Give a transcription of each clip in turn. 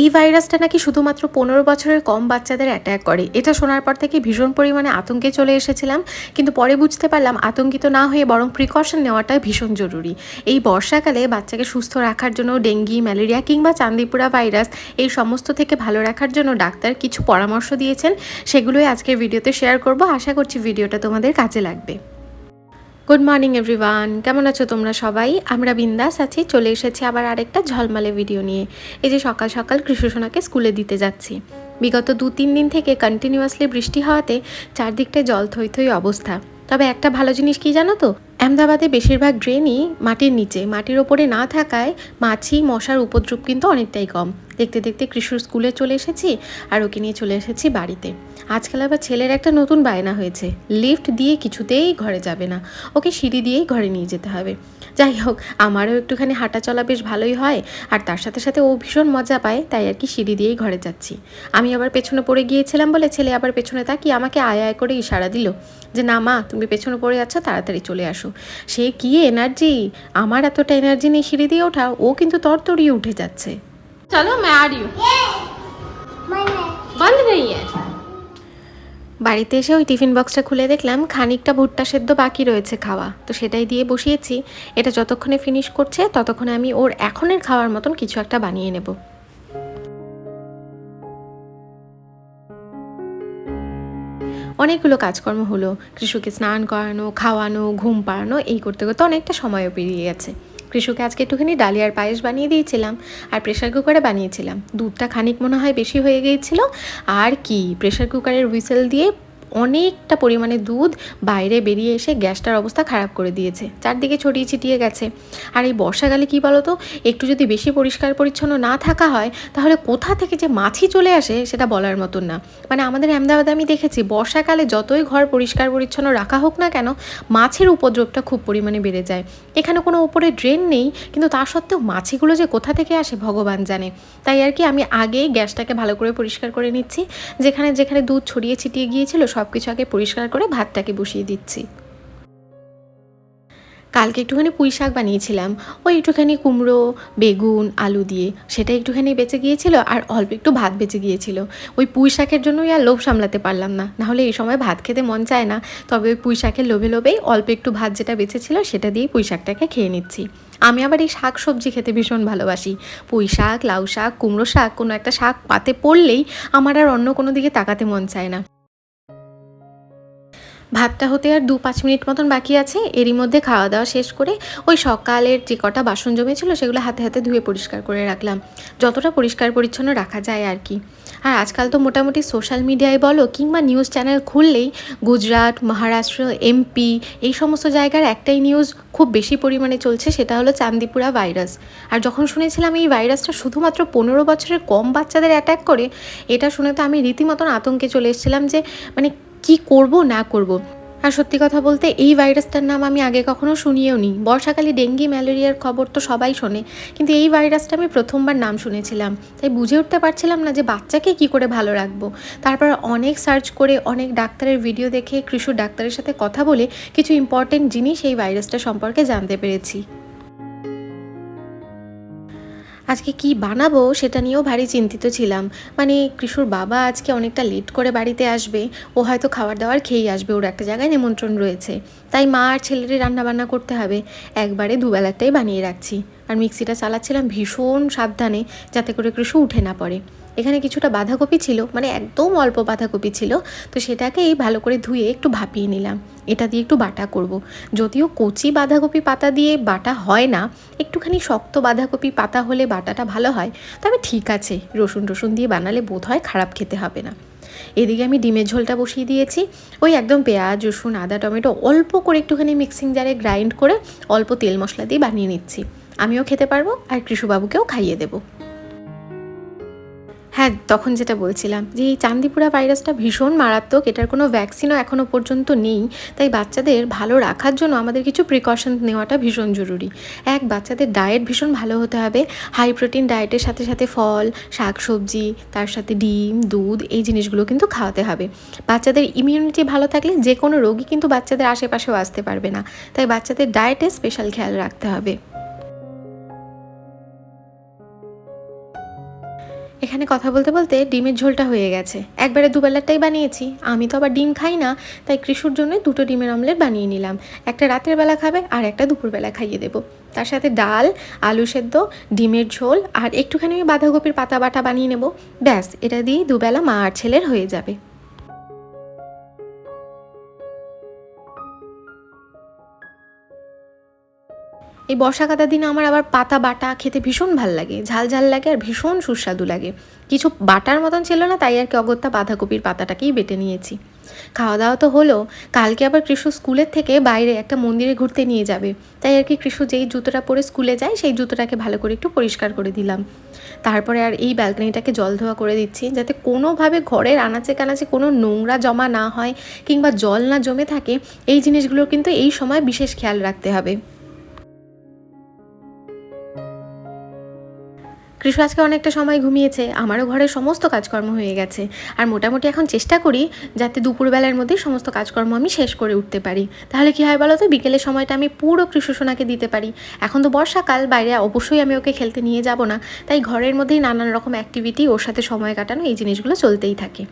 এই ভাইরাসটা নাকি শুধুমাত্র পনেরো বছরের কম বাচ্চাদের অ্যাট্যাক করে। এটা শোনার পর থেকে ভীষণ পরিমাণে আতঙ্কে চলে এসেছিলাম, কিন্তু পরে বুঝতে পারলাম আতঙ্কিত না হয়ে বরং প্রিকশন নেওয়াটা ভীষণ জরুরি। এই বর্ষাকালে বাচ্চাকে সুস্থ রাখার জন্য ডেঙ্গি, ম্যালেরিয়া কিংবা চান্দিপুরা ভাইরাস, এই সমস্ত থেকে ভালো রাখার জন্য ডাক্তার কিছু পরামর্শ দিয়েছেন। সেগুলোই আজকের ভিডিওতে শেয়ার করব। আশা করছি ভিডিওটা তোমাদের কাজে লাগবে। গুড মর্নিং এভরিওয়ান কেমন আছো তোমরা সবাই? আমরা বিন্দাস আছি, চলে এসেছি আবার আরেকটা ঝলমালে ভিডিও নিয়ে। এই যে সকাল সকাল কৃষ্ণসোনাকে স্কুলে দিতে যাচ্ছি। বিগত দু তিন দিন থেকে কন্টিনিউয়াসলি বৃষ্টি হওয়াতে চারদিকটায় জল থই থই অবস্থা। তবে একটা ভালো জিনিস কি জানো তো? আহমেদাবাদে বেশিরভাগ ড্রেনই মাটির নিচে। মাটির ওপরে না থাকায় মাছি, মশার উপদ্রব কিন্তু অনেকটাই কম। দেখতে দেখতে কৃষুর স্কুলে চলে এসেছি আর ওকে নিয়ে চলে এসেছি বাড়িতে। আজকাল আবার ছেলের একটা নতুন বায়না হয়েছে। লিফট দিয়ে কিছুতেই ঘরে যাবে না। ওকে সিঁড়ি দিয়েই ঘরে নিয়ে যেতে হবে। যাই হোক আমারও একটুখানি হাঁটা চলা বেশ ভালোই হয় আর তার সাথে সাথে ও ভীষণ মজা পায় তাই আর কি সিঁড়ি দিয়েই ঘরে যাচ্ছি। আমি আবার পেছনে পড়ে গিয়েছিলাম বলে ছেলে আবার পেছনে তাকি আমাকে আয় আয় করে ইশারা দিল যে না মা তুমি পেছনে পড়ে যাচ্ছ তাড়াতাড়ি চলে আসো। সে কি এনার্জি? আমার এতটা এনার্জি নেই সিঁড়ি দিয়ে ওঠা ও কিন্তু তরতরিয়ে উঠে যাচ্ছে। চলো ম্যারিও বন্ধ নেই বাড়িতে এসে ওই টিফিন বক্সটা খুলে দেখলাম খানিকটা ভুট্টা সেদ্ধ বাকি রয়েছে খাওয়া। তো সেটাই দিয়ে বসিয়েছি। এটা যতক্ষণে ফিনিশ করছে, ততক্ষণে আমি ওর এখনের খাওয়ার মতন কিছু একটা বানিয়ে নেব। অনেকগুলো কাজকর্ম হলো। কৃষকে স্নান করানো, খাওয়ানো, ঘুম পাড়ানো, এই করতে করতে অনেকটা সময়ও পেরিয়ে গেছে। কৃষকে আজকে একটুখানি ডালিয়ার পায়েস বানিয়ে দিয়েছিলাম, আর প্রেশার কুকারে বানিয়েছিলাম। দুধটা খানিক মনে হয় বেশি হয়ে গিয়েছিল। আর কি প্রেশার কুকারের হুইসেল দিয়ে অনেকটা পরিমাণে দুধ বাইরে বেরিয়ে এসে গ্যাসটার অবস্থা খারাপ করে দিয়েছে। চারদিকে ছড়িয়ে ছিটিয়ে গেছে। আর এই বর্ষাকালে কী বলো তো একটু যদি বেশি পরিষ্কার পরিচ্ছন্ন না থাকা হয়, তাহলে কোথা থেকে যে মাছি চলে আসে সেটা বলার মতন না। মানে আমাদের আহমেদাবাদে আমি দেখেছি, বর্ষাকালে যতই ঘর পরিষ্কার পরিচ্ছন্ন রাখা হোক না কেন, মাছের উপদ্রবটা খুব পরিমাণে বেড়ে যায়। এখানে কোনো উপরে ড্রেন নেই, কিন্তু তা সত্ত্বেও মাছিগুলো যে কোথা থেকে আসে ভগবান জানে। তাই আর কি আমি আগেই গ্যাসটাকে ভালো করে পরিষ্কার করে নিচ্ছি। যেখানে যেখানে দুধ ছড়িয়ে ছিটিয়ে গিয়েছিল, সব কিছু আগে পরিষ্কার করে ভাতটাকে বসিয়ে দিচ্ছি। কালকে একটুখানি পুঁই শাক বানিয়েছিলাম। ওই একটুখানি কুমড়ো, বেগুন, আলু দিয়ে সেটা একটুখানি বেঁচে গিয়েছিল আর অল্প একটু ভাত বেঁচে গিয়েছিল। ওই পুঁই শাকের জন্যই আর লোভ সামলাতে পারলাম না। নাহলে এই সময় ভাত খেতে মন চায় না। তবে ওই পুঁই শাকের লোভে লোভেই অল্প একটু ভাত যেটা বেঁচেছিল সেটা দিয়েই পুঁই শাকটাকে খেয়ে নিচ্ছি। আমি আবার এই শাক সবজি খেতে ভীষণ ভালোবাসি। পুঁই শাক, লাউ শাক, কুমড়ো শাক, কোনো একটা শাক পাতে পড়লেই আমার আর অন্য কোনো দিকে তাকাতে মন চায় না। ভাতটা হতে আর দু পাঁচ মিনিট মতন বাকি আছে। এরই মধ্যে খাওয়া দাওয়া শেষ করে ওই সকালের যে কটা বাসন জমেছিল সেগুলো হাতে হাতে ধুয়ে পরিষ্কার করে রাখলাম। যতটা পরিষ্কার পরিচ্ছন্ন রাখা যায় আর কি। আর আজকাল তো মোটামুটি সোশ্যাল মিডিয়ায় বলো কিংবা নিউজ চ্যানেল খুললেই গুজরাট, মহারাষ্ট্র, এমপি এই সমস্ত জায়গার একটাই নিউজ খুব বেশি পরিমাণে চলছে সেটা হলো চান্দিপুরা ভাইরাস। আর যখন শুনেছিলাম এই ভাইরাসটা শুধুমাত্র পনেরো বছরের কম বাচ্চাদের অ্যাট্যাক করে, এটা শুনে তো আমি রীতিমতন আতঙ্কে চলে এসেছিলাম যে মানে কি করব, না করব। আর সত্যি কথা বলতে, এই ভাইরাসটার নাম আমি আগে কখনো শুনিয়েও নি। বর্ষাকালে ডেঙ্গি, ম্যালেরিয়ার খবর তো সবাই শোনে। কিন্তু এই ভাইরাসটা আমি প্রথমবার নাম শুনেছিলাম। তাই বুঝে উঠতে পারছিলাম না যে বাচ্চাকে কি করে ভালো রাখব। তারপর অনেক সার্চ করে, অনেক ডাক্তারের ভিডিও দেখে কৃষু ডাক্তারের সাথে কথা বলে কিছু ইম্পর্টেন্ট জিনিস এই ভাইরাসটা সম্পর্কে জানতে পেরেছি। আজকে কি বানাবো সেটা নিয়েও ভারী চিন্তিত ছিলাম। মানে কৃষুর বাবা আজকে অনেকটা লেট করে বাড়িতে আসবে। ও হয়তো খাবার দাবার খেয়েই আসবে। ওর একটা জায়গায় নিমন্ত্রণ রয়েছে। তাই মা আর ছেলেরই রান্নাবান্না করতে হবে। একবারে দুবেলাটাই বানিয়ে রাখছি। আর মিক্সিটা চালাচ্ছিলাম ভীষণ সাবধানে, যাতে করে কৃষু উঠে না পড়ে। এখানে কিছুটা বাঁধাকপি ছিল মানে একদম অল্প বাঁধাকপি ছিল, তো সেটাকেই ভালো করে ধুয়ে একটু ভাপিয়ে নিলাম। এটা দিয়ে একটু বাটা করব। যদিও কচি বাঁধাকপি পাতা দিয়ে বাটা হয় না, একটুখানি শক্ত বাঁধাকপি পাতা হলে বাটাটা ভালো হয়, তবে ঠিক আছে, রসুন টসুন দিয়ে বানালে বোধ হয় খারাপ খেতে হবে না। এদিকে আমি ডিমের ঝোলটা বসিয়ে দিয়েছি, ওই একদম পেঁয়াজ, রসুন, আদা, টমেটো অল্প করে একটুখানি মিক্সিং জারে গ্রাইন্ড করে অল্প তেল মশলা দিয়ে বানিয়ে নিচ্ছি। আমিও খেতে পারব আর কৃষুবাবুকেও খাইয়ে দেবো। হ্যাঁ তখন যেটা বলছিলাম যে এই চান্দিপুরা ভাইরাসটা ভীষণ মারাত্মক, এটার কোনো ভ্যাকসিনও এখনও পর্যন্ত নেই, তাই বাচ্চাদের ভালো রাখার জন্য আমাদের কিছু প্রিকশন নেওয়াটা ভীষণ জরুরি। এক, বাচ্চাদের ডায়েট ভীষণ ভালো হতে হবে হাই প্রোটিন ডায়েটের সাথে সাথে ফল শাক সবজি তার সাথে ডিম, দুধ, এই জিনিসগুলো কিন্তু খাওয়াতে হবে। বাচ্চাদের ইমিউনিটি ভালো থাকলে যে কোনো রোগী কিন্তু বাচ্চাদের আশেপাশেও আসতে পারবে না, তাই বাচ্চাদের ডায়েটে স্পেশাল খেয়াল রাখতে হবে। এখানে কথা বলতে বলতে ডিমের ঝোলটা হয়ে গেছে। একবারে দুবেলাটাই বানিয়েছি। আমি তো আবার ডিম খাই না, তাই কৃষুর জন্য দুটো ডিমের অমলেট বানিয়ে নিলাম। একটা রাতের বেলা খাবে আর একটা দুপুরবেলা খাইয়ে দেবো। তার সাথে ডাল, আলু সেদ্ধ, ডিমের ঝোল আর একটুখানি আমি বাঁধাকপির পাতা বাটা বানিয়ে নেব। ব্যাস, এটা দিয়ে দুবেলা মা আর ছেলের হয়ে যাবে। এই বর্ষা বর্ষাকাতার দিনে আমার আবার পাতা, বাটা খেতে ভীষণ ভালো লাগে। ঝাল ঝাল লাগে আর ভীষণ সুস্বাদু লাগে। কিছু বাটার মতন ছিল না, তাই আর কি অগত্যা বাঁধাকপির পাতাটাকেই বেটে নিয়েছি। খাওয়া দাওয়া তো হলো, কালকে আবার কৃষ্ণ স্কুলের থেকে বাইরে একটা মন্দিরে ঘুরতে নিয়ে যাবে। তাই আর কি কৃষ্ণ যেই জুতোটা পরে স্কুলে যায়, সেই জুতোটাকে ভালো করে একটু পরিষ্কার করে দিলাম। তারপরে আর এই ব্যালকনিটাকে জল ধোয়া করে দিচ্ছি, যাতে কোনোভাবে ঘরের আনাচে কানাচে কোনো নোংরা জমা না হয় কিংবা জল না জমে থাকে, এই জিনিসগুলোর কিন্তু এই সময় বিশেষ খেয়াল রাখতে হবে। কৃষু আজকে অনেকটা সময় ঘুমিয়েছে, আমারও ঘরের সমস্ত কাজকর্ম হয়ে গেছে। আর মোটামুটি এখন চেষ্টা করি যাতে দুপুরবেলার মধ্যেই সমস্ত কাজকর্ম আমি শেষ করে উঠতে পারি। তাহলে কী হয় বলো তো বিকেলের সময়টা আমি পুরো কৃষুসোনাকে দিতে পারি। এখন তো বর্ষাকাল, বাইরে অবশ্যই আমি ওকে খেলতে নিয়ে যাব না। তাই ঘরের মধ্যেই নানান রকম অ্যাক্টিভিটি ওর সাথে সময় কাটানো, এই জিনিসগুলো চলতেই থাকে।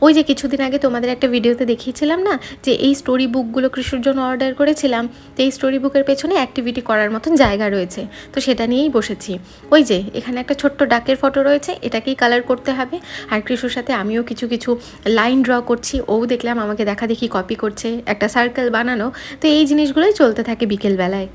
ওই যে কিছুদিন আগে তোমাদের একটা ভিডিওতে দেখিয়েছিলাম না? যে এই স্টোরি বুকগুলো কৃষির জন্য অর্ডার করেছিলাম, তো এই স্টোরি বুকের পেছনে অ্যাক্টিভিটি করার মতন জায়গা রয়েছে। তো সেটা নিয়েই বসেছি। ওই যে, এখানে একটা ছোট্ট ডাকের ফটো রয়েছে, এটাকেই কালার করতে হবে। আর কৃষুর সাথে আমিও কিছু কিছু লাইন ড্র করছি। ও দেখলাম আমাকে দেখা দেখি কপি করছে, একটা সার্কেল বানানো। তো এই জিনিসগুলোই চলতে থাকে বিকেলবেলায়।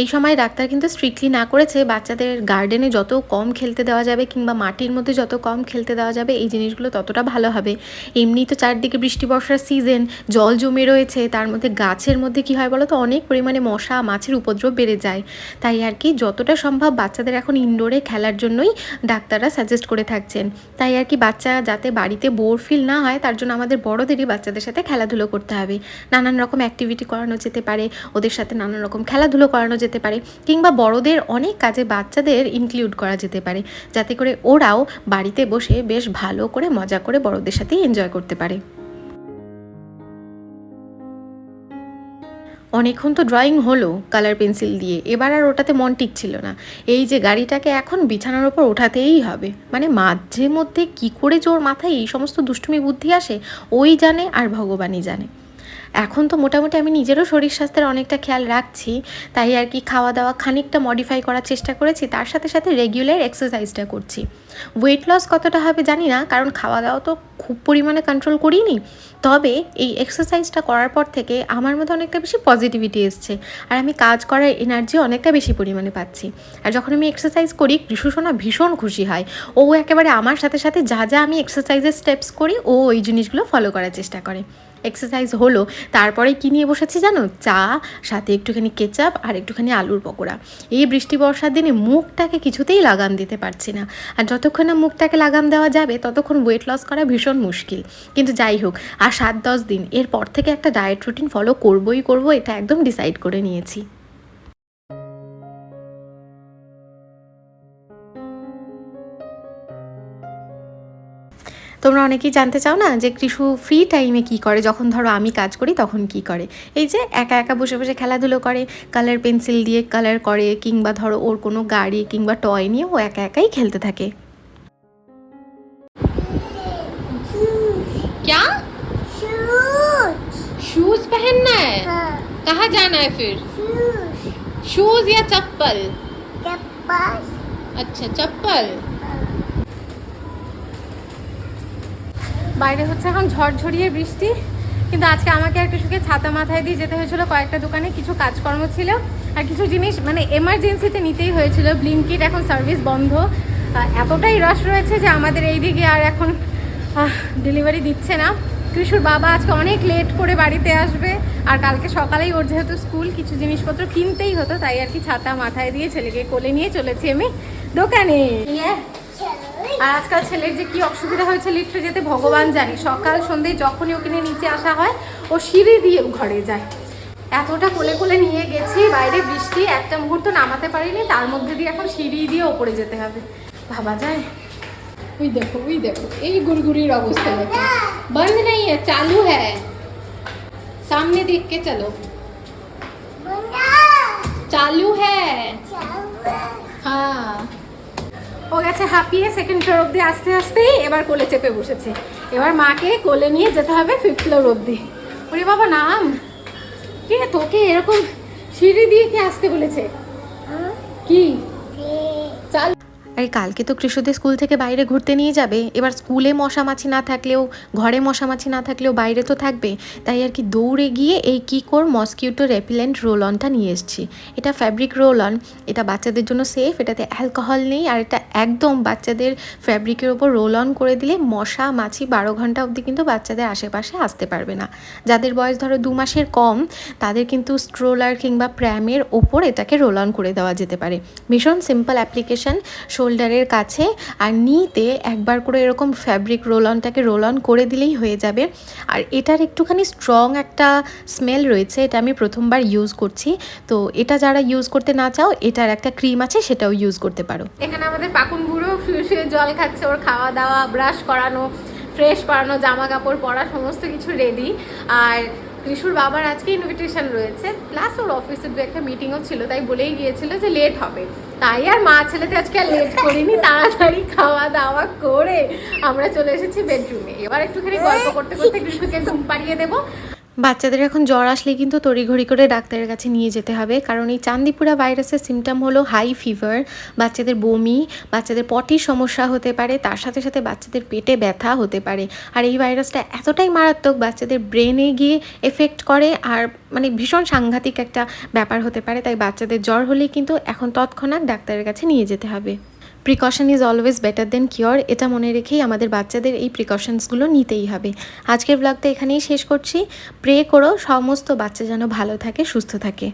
এই সময় ডাক্তার কিন্তু স্ট্রিক্টলি না করেছে, বাচ্চাদের গার্ডেনে যত কম খেলতে দেওয়া যাবে কিংবা মাটির মধ্যে যত কম খেলতে দেওয়া যাবে, এই জিনিসগুলো ততটা ভালো হবে। এমনি তো চারদিকে বৃষ্টি বর্ষার সিজন জল জমে রয়েছে, তার মধ্যে গাছের মধ্যে কি হয় বলো তো অনেক পরিমাণে মশা, মাছের উপদ্রব বেড়ে যায়। তাই আর কি যতটা সম্ভব বাচ্চাদের এখন ইনডোরে খেলার জন্যই ডাক্তাররা সাজেস্ট করে থাকছেন। তাই আর কি বাচ্চা যাতে বাড়িতে বোর ফিল না হয়, তার জন্য আমাদের বড়দেরই বাচ্চাদের সাথে খেলাধুলো করতে হবে। নানান রকম অ্যাক্টিভিটি করানো যেতে পারে, ওদের সাথে নানান রকম খেলাধুলো করানো যেতে পারে কিংবা বড়দের অনেক কাজে বাচ্চাদের ইনক্লুড করা যেতে পারে। যাতে করে ওরাও বাড়িতে বসে বেশ ভালো করে, মজা করে বড়দের সাথে এনজয় করতে পারে। অনেকক্ষণ তো ড্রয়িং হলো কালার পেন্সিল দিয়ে। এবার আর ওটাতে মন টিকছিল না। এই যে গাড়িটাকে এখন বিছানার ওপর ওঠাতেই হবে। মানে মাঝে মধ্যে কি করে জোর মাথায় এই সমস্ত দুষ্টুমি বুদ্ধি আসে, ওই জানে আর ভগবানই জানে। এখন তো মোটামুটি আমি নিজেরও শরীর স্বাস্থ্যের অনেকটা খেয়াল রাখছি, তাই আর কি খাওয়া দাওয়া খানিকটা মডিফাই করার চেষ্টা করেছি, তার সাথে সাথে রেগুলার এক্সারসাইজটা করছি। ওয়েট লস কতটা হবে জানি না, কারণ খাওয়া দাওয়া তো খুব পরিমাণে কন্ট্রোল করিনি। তবে এই এক্সারসাইজটা করার পর থেকে আমার মধ্যে অনেকটা বেশি পজিটিভিটি এসছে, আর আমি কাজ করার এনার্জি অনেকটা বেশি পরিমাণে পাচ্ছি। আর যখন আমি এক্সারসাইজ করি কৃষুসোনা ভীষণ খুশি হয়। ও একেবারে আমার সাথে সাথে যা যা আমি এক্সারসাইজের স্টেপস করি, ও ওই জিনিসগুলো ফলো করার চেষ্টা করে। এক্সারসাইজ হলো, তারপরে কী নিয়ে বসেছি জানো? চা, সাথে একটুখানি কেচাপ আর একটুখানি আলুর পকোড়া। এই বৃষ্টি বর্ষার দিনে মুখটাকে কিছুতেই লাগাম দিতে পারছি না। আর যতক্ষণ না মুখটাকে লাগাম দেওয়া যাবে, ততক্ষণ ওয়েট লস করা ভীষণ মুশকিল। কিন্তু যাই হোক, আর সাত দশ দিন, এরপর থেকে একটা ডায়েট রুটিন ফলো করবই করব, এটা একদম ডিসাইড করে নিয়েছি। তোমরা অনেকেই জানতে চাও না যে কৃষু ফ্রি টাইমে কি করে যখন ধরো আমি কাজ করি তখন কি করে এই যে একা একা বসে বসে খেলাধুলো করে কালার পেন্সিল দিয়ে কালার করে কিংবা ধরো ওর কোনো গাড়ি কিংবা টয় নিয়ে ও একা একাই খেলতে থাকে क्या शूज शूज पहनना है हाँ कहाँ जाना है फिर शूज शूज या चप्पल चप्पल अच्छा चप्पल বাইরে হচ্ছে এখন ঝড়ঝড়িয়ে বৃষ্টি, কিন্তু আজকে আমাকে আর কৃষকে ছাতা মাথায় দিয়ে যেতে হয়েছিল। কয়েকটা দোকানে কিছু কাজকর্ম ছিল আর কিছু জিনিস মানে এমার্জেন্সিতে নিতেই হয়েছিল। ব্লিঙ্কিট এখন সার্ভিস বন্ধ। এতটাই রস রয়েছে যে আমাদের এই দিকে আর এখন ডেলিভারি দিচ্ছে না। কৃষুর বাবা আজকে অনেক লেট করে বাড়িতে আসবে আর কালকে সকালেই ওর যেহেতু স্কুল কিছু জিনিসপত্র কিনতেই হতো, তাই আর কি ছাতা মাথায় দিয়ে ছেলেকে কোলে নিয়ে চলেছি আমি দোকানে। আর আজকাল ছেলের যে কি অসুবিধা হয়েছে লিফটে যেতে ভগবান জানি সকাল সন্ধ্যে যখনই ওকে নিয়ে নিচে আসা হয় ও সিঁড়ি দিয়ে ঘরে যায় এতটা কোলে কোলে নিয়ে গেছি বাইরে বৃষ্টি একটা মুহূর্ত নামাতে পারিনি তার মধ্যে দিয়ে এখন সিঁড়ি দিয়ে ওপরে যেতে হবে ভাবা যায় ওই দেখো ওই দেখো এই গুড়গুড়ির অবস্থা দেখো बंद नहीं है चालू है सामने देख के चलो बंदा चालू है चल গেছে হাঁপিয়ে সেকেন্ড ফ্লোর অবধি আস্তে আস্তেই এবার কোলে চেপে বসেছে। এবার মাকে কোলে নিয়ে যেতে হবে ফিফথ ফ্লোর অব্দি ওরে বাবা নাম? কে তোকে এরকম সিঁড়ি দিয়ে কে আসতে বলেছে? কি? চাল আর কালকে তো কৃষকদের স্কুল থেকে বাইরে ঘুরতে নিয়ে যাবে। এবার স্কুলে মশামাছি না থাকলেও, ঘরে মশামাছি না থাকলেও বাইরে তো থাকবে। তাই আর কি দৌড়ে গিয়ে এই কিকোর মসকিউটো রেপিলেন্ট রোল অনটা নিয়ে এসেছি। এটা ফ্যাব্রিক রোল অন এটা বাচ্চাদের জন্য সেফ, এটাতে অ্যালকোহল নেই, আর এটা একদম বাচ্চাদের ফ্যাব্রিকের ওপর রোল অন করে দিলে মশা মাছি বারো ঘণ্টা অবধি কিন্তু বাচ্চাদের আশেপাশে আসতে পারবে না। যাদের বয়স ধরো দু মাসের কম, তাদের কিন্তু স্ট্রোলার কিংবা প্র্যামের ওপর এটাকে রোল অন করে দেওয়া যেতে পারে। ভীষণ সিম্পল অ্যাপ্লিকেশন শোল্ডারের কাছে আর নিতে একবার করে এরকম ফ্যাব্রিক রোল অনটাকে রোল অন করে দিলেই হয়ে যাবে। আর এটার একটুখানি স্ট্রং একটা স্মেল রয়েছে, এটা আমি প্রথমবার ইউজ করছি। তো এটা যারা ইউজ করতে না চাও, এটার একটা ক্রিম আছে, সেটাও ইউজ করতে পারো। এখানে আমাদের পাকুন বুড়ো শুয়ে জল খাচ্ছে, ওর খাওয়া দাওয়া ব্রাশ করানো ফ্রেশ করানো জামা কাপড় পরা, সমস্ত কিছু রেডি আর ঋষুর বাবার আজকে ইনভিটেশন রয়েছে। প্লাস ওর অফিসে দু একটা মিটিংও ছিল, তাই বলেই গিয়েছিল যে লেট হবে। তাই আর মা ছেলেতে আজকে আর লেট করিনি, তাড়াতাড়ি খাওয়া দাওয়া করে আমরা চলে এসেছি বেডরুমে এবার একটুখানি গল্প করতে করতে গ্রীষ্মকে ঘুম পাড়িয়ে দেবো। বাচ্চাদের এখন জ্বর আসলে কিন্তু তড়িঘড়ি করে ডাক্তারের কাছে নিয়ে যেতে হবে। কারণ এই চান্দিপুরা ভাইরাসের সিমটম হলো হাই ফিভার বাচ্চাদের বমি, বাচ্চাদের পটির সমস্যা হতে পারে, তার সাথে সাথে বাচ্চাদের পেটে ব্যথা হতে পারে। আর এই ভাইরাসটা এতটাই মারাত্মক বাচ্চাদের ব্রেনে গিয়ে এফেক্ট করে আর মানে ভীষণ সাংঘাতিক একটা ব্যাপার হতে পারে। তাই বাচ্চাদের জ্বর হলেই কিন্তু এখন তৎক্ষণাৎ ডাক্তারের কাছে নিয়ে যেতে হবে। Precaution is always better than cure এটা মনে রেখেই আমাদের বাচ্চাদের এই প্রিকশনসগুলো নিতেই হবে। আজকের ব্লগটা এখানেই শেষ করছি। প্রে করো, সমস্ত বাচ্চা যেন ভালো থাকে, সুস্থ থাকে।